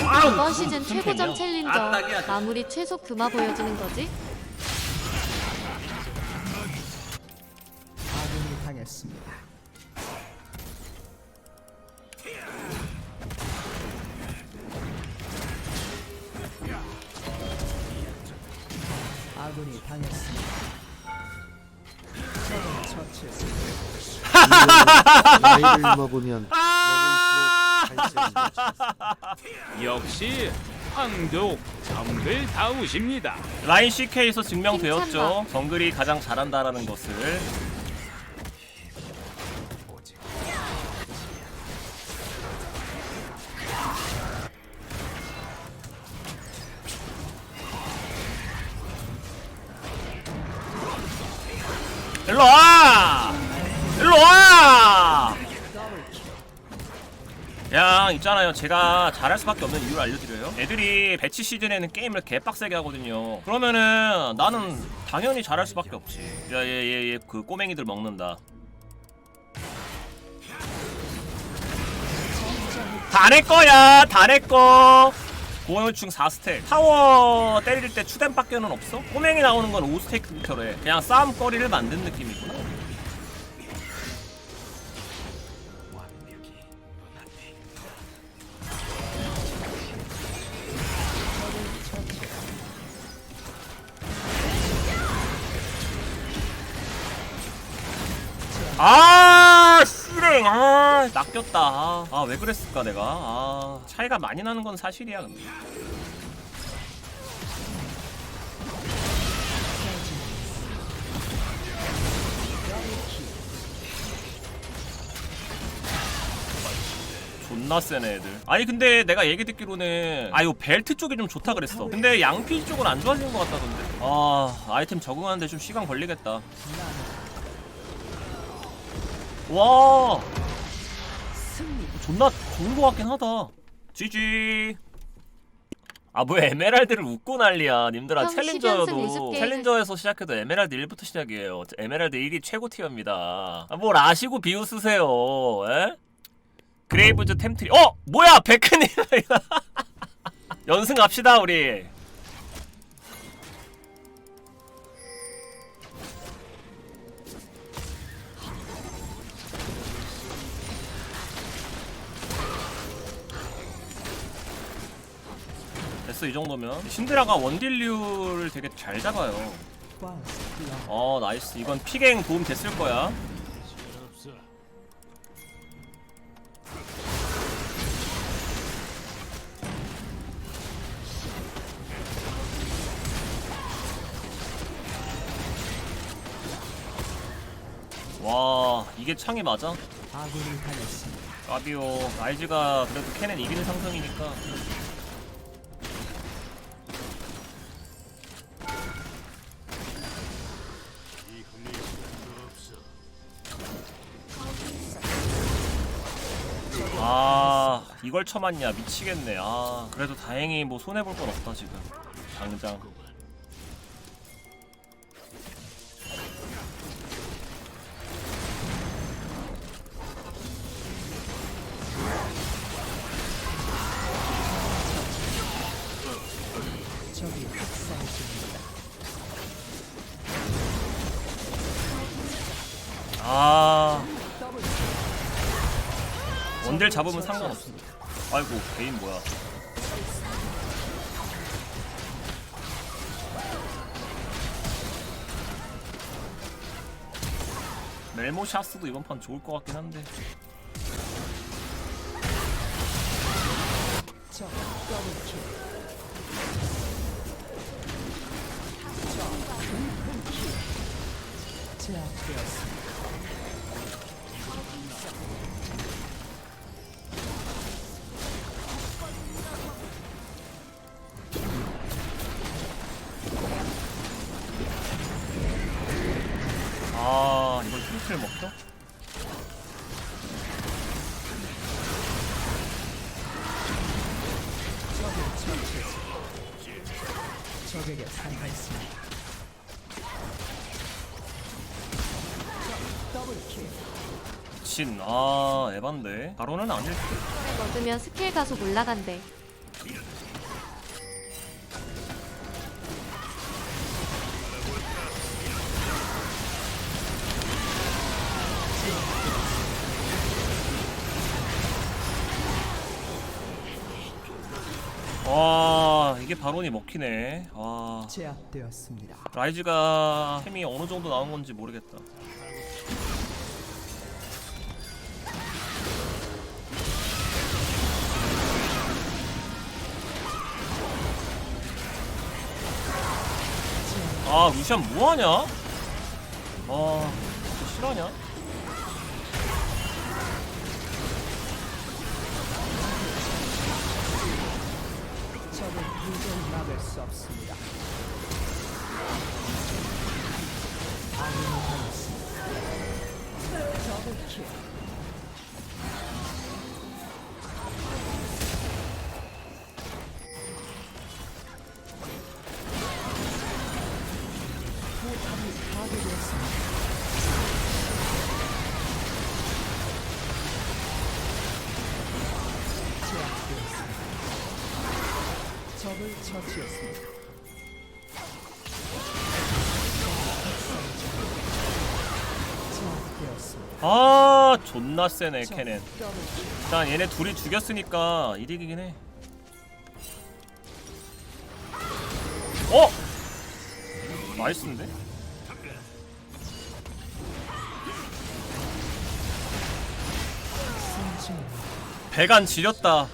이번 시즌 최고점 아, 챌린저. 마무리 최소 금화 보여주는 거지? 아군이 당했습니다. 아군이 당했습니다. 적을 처치했습니다. 나이를 먹으면 아! 먹을수록 갈색이 역시 황독 정글 다우십니다. 라인 CK에서 증명되었죠. 정글이 가장 잘한다라는 것을. 그냥 있잖아요. 제가 잘할 수밖에 없는 이유를 알려드려요. 애들이 배치 시즌에는 게임을 개빡세게 하거든요. 그러면은 나는 당연히 잘할 수밖에 없지. 야얘얘 얘 그 꼬맹이들 먹는다. 다 내 거야 다 내거. 고혈충 4스택. 타워 때릴 때 추뎀 밖에는 없어? 꼬맹이 나오는 건 5스택 해 그냥 싸움거리를 만든 느낌이구나 아 쓰랭 아 낚였다. 아 왜 그랬을까 내가? 아 차이가 많이 나는 건 사실이야 근데. 존나 세네 애들. 아니 근데 내가 얘기 듣기로는 아요 벨트 쪽이 좀 좋다 그랬어. 근데 양피 쪽은 안 좋아지는 것 같다던데. 아 아이템 적응하는데 좀 시간 걸리겠다 와. 존나 좋은 것 같긴 하다. GG 아 뭐 에메랄드를 웃고 난리야. 님들아 형, 10연승 챌린저여도. 챌린저에서 시작해도 에메랄드 1부터 시작이에요. 에메랄드 1이 최고 티어입니다. 아, 뭘 아시고 비웃으세요 에? 그레이브즈 템트리. 어! 뭐야 베크님! 연승 갑시다 우리 이 정도면. 신드라가 원딜류를 되게 잘 잡아요. 어 나이스. 이건 피갱 도움 됐을 거야. 와 이게 창이 맞아? 까비오 라이즈가 그래도 캔은 이기는 상승이니까 이걸 쳐맞냐 미치겠네 아 그래도 다행히 뭐 손해볼 건 없다 지금 당장. 아 원딜 잡으면 상관없습니다 아이고 개인 뭐야 멜모 샤스도 이번 판 좋을 것 같긴 한데. 제압되었습니다. 적을 처치했습니다. 적에게 상하였습니다. 적 더블킬. 미친 아 에반데 바로는 아닐 듯 얻으면 스킬 가속 올라간대 와 이게 바론이 먹히네 와 제압되었습니다. 라이즈가 템이 어느 정도 나온 건지 모르겠다 아 루시안 뭐하냐? 아 진짜 실화냐? 막을 수 없습니다. 아군이 당했습니다. 더블 킬. 적을 처치했습니다. 제압되었습니다. 아 존나 세네 캐넨. 일단 얘네 둘이 죽였으니까 이득이긴 해 어? 나이스인데? 배간 지렸다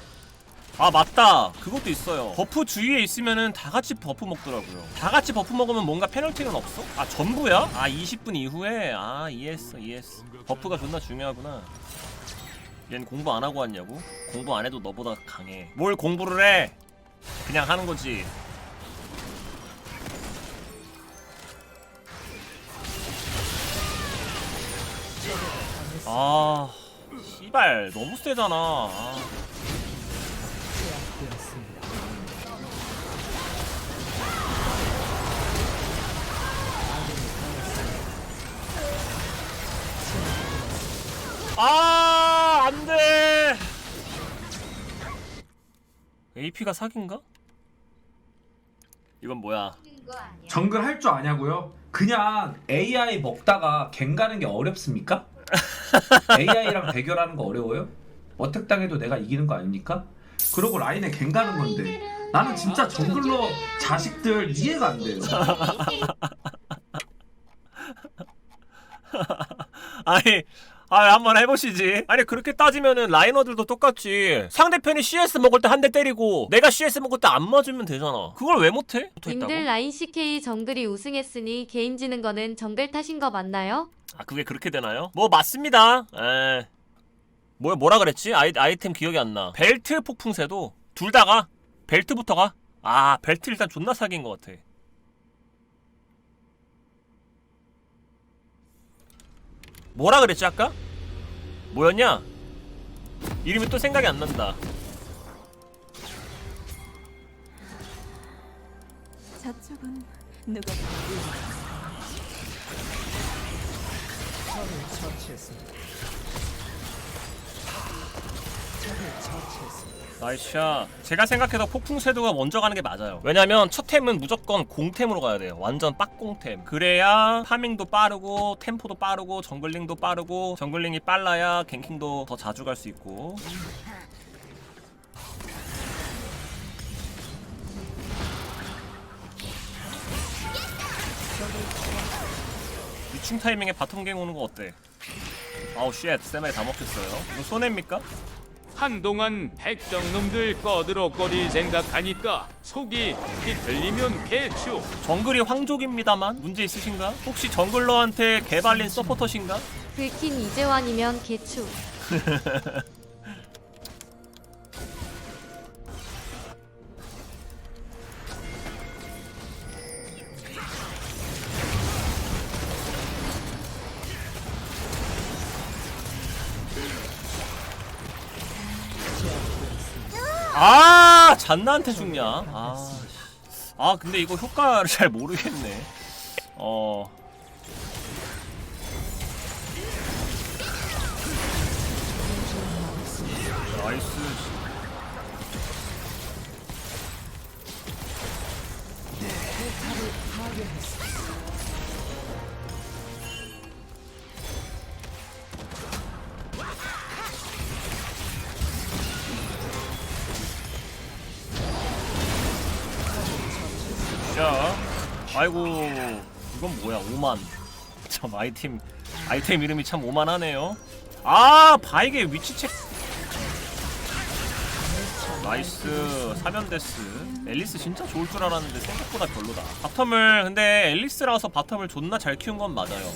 아 맞다 그것도 있어요 버프 주위에 있으면은 다 같이 버프 먹더라고요 다 같이 버프 먹으면 뭔가 페널티는 없어? 아 전부야? 아 20분 이후에? 아 이해했어 이해했어 버프가 존나 중요하구나 얜 공부 안 하고 왔냐고? 공부 안 해도 너보다 강해 뭘 공부를 해 그냥 하는 거지 아 씨발 너무 세잖아 아. 아, 안 돼. AP가 사기인가? 이건 뭐야? 정글 할 줄 아냐고요? 그냥 AI 먹다가 갱 가는 게 어렵습니까? AI랑 대결하는 거 어려워요? 어택당해도 내가 이기는 거 아닙니까? 그러고 라인에 갱 가는 건데 나는 진짜 정글러 자식들 이해가 안 돼요. 아니, 아 한번 해보시지. 아니 그렇게 따지면은 라이너들도 똑같지. 상대편이 CS 먹을 때 한 대 때리고 내가 CS 먹을 때 안 맞으면 되잖아. 그걸 왜 못해? 님들? 라인 CK 정글이 우승했으니 게임 지는 거는 정글 탓인 거 맞나요? 아 그게 그렇게 되나요? 뭐 맞습니다. 에. 뭐야 뭐라 그랬지? 아이 아이템 기억이 안 나. 벨트 폭풍새도 둘 다가 벨트부터 가. 아 벨트 일단 존나 사기인 것 같아. 뭐라 그랬지 아까? 뭐였냐? 이름이 또 생각이 안 난다. 저쪽은 누가 적을 처치했습니다. 적을 처치했습니다. 나이스 샷. 제가 생각해도 폭풍쇄도가 먼저 가는 게 맞아요. 왜냐면 첫 템은 무조건 공템으로 가야 돼요. 완전 빡공템. 그래야 파밍도 빠르고 템포도 빠르고 정글링도 빠르고 정글링이 빨라야 갱킹도 더 자주 갈 수 있고. 유충 타이밍에 바텀갱 오는 거 어때? 아우 쉣 세마리 다 먹혔어요. 이거 손해입니까? 한동안 백정놈들 꺼드럭거릴 생각하니까 속이 비틀리면 개추. 정글이 황족입니다만 문제 있으신가? 혹시 정글러한테 개발린 서포터신가? 긁힌 이재환이면 개추. 아 잔나한테 죽냐? 아, 씨. 아 근데 이거 효과를 잘 모르겠네. 어. 나이스. 아이고 이건 뭐야? 오만. 참 아이템 아이템 이름이 참 오만하네요. 아 바이게 위치 책. 나이스 사면데스 앨리스 진짜 좋을 줄 알았는데 생각보다 별로다 바텀을 근데 앨리스라서 바텀을 존나 잘 키운 건 맞아요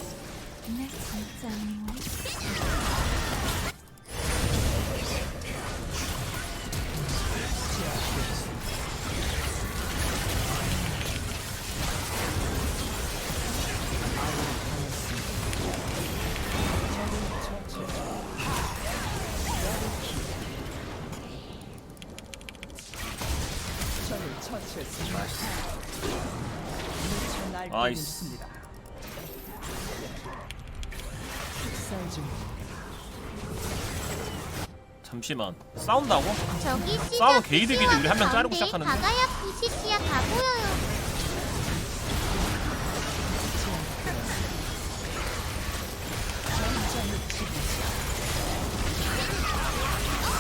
미쳐 날뛰고 나이스. 있습니다. 학살 중입니다. 잠시만 싸운다고? 저기 싸움은 게이득이지. 우리 한명 자르고 시작하는데. 가가야 부시시야 다 보여요.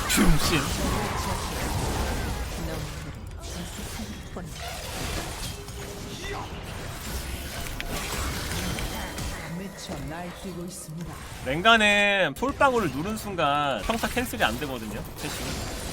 균신 날뛰고 있습니다. 랭가는 풀방울을 누른 순간 평타 캔슬이 안 되거든요 채식은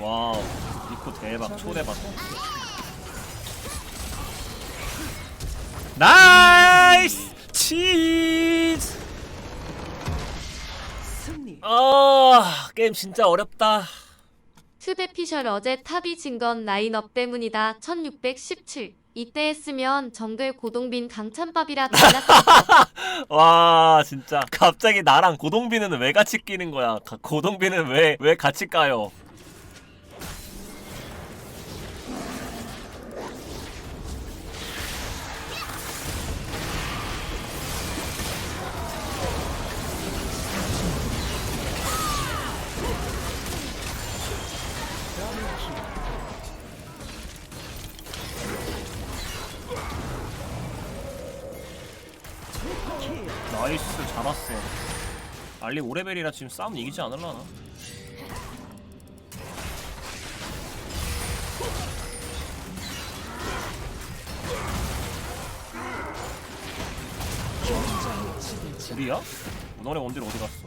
와우 니코 대박 초대박 나이스 치즈 승리. 아 게임 진짜 어렵다 스베피셜 어제 탑이 진 건 라인업 때문이다. 1617. 이때 했으면 정글 고동빈 강찬밥이라 달랐다. 와 진짜 갑자기 나랑 고동빈은 왜 같이 끼는 거야 가- 고동빈은 왜 왜 같이 까요 잡았어 알리 5레벨이라 지금 싸움 이기지 않을라나 우리야? 너네 원딜 어디 갔어?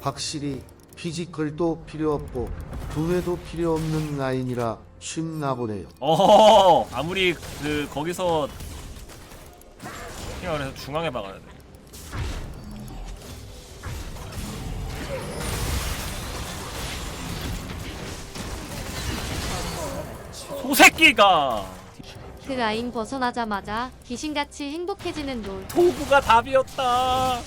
확실히 피지컬도 필요 없고 두뇌도 필요 없는 라인이라 쉽나 보네요. 어 아무리 그 거기서 그래서 중앙에 박아야 돼. 소새끼가 그 라인 벗어나자마자 귀신같이 행복해지는 롤. 도구가 답이었다.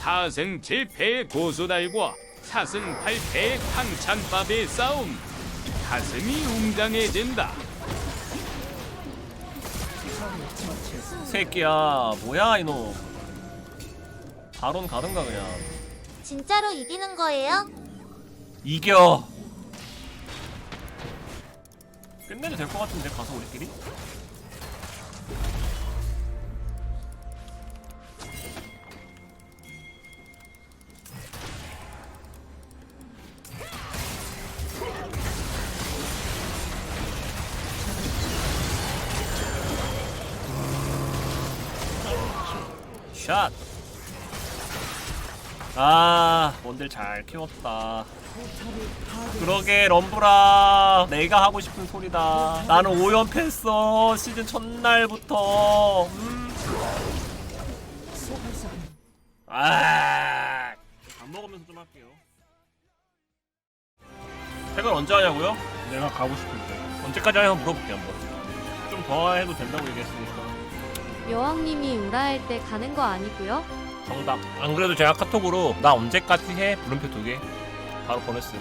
4승 7패의 고수달과 4승 8패의 강찬밥의 싸움 가슴이 웅장해진다 새끼야 뭐야 이놈. 바론 가든가 그냥. 진짜로 이기는 거예요? 이겨. 끝내도 될 것 같은데 가서 우리끼리? 잘 키웠다. 그러게 럼브라 내가 하고 싶은 소리다 나는 5연패 했어 시즌 첫날부터 음. 아, 밥 먹으면서 좀 할게요 퇴근 언제 하냐고요? 내가 가고 때 언제까지 하냐 물어볼게 한번 좀 더 해도 된다고 얘기했으니까 여왕님이 우라할 때 가는 거 아니고요? 정답. 안 그래도 제가 카톡으로 나 언제까지 해? 물음표 두 개. 바로 보냈어요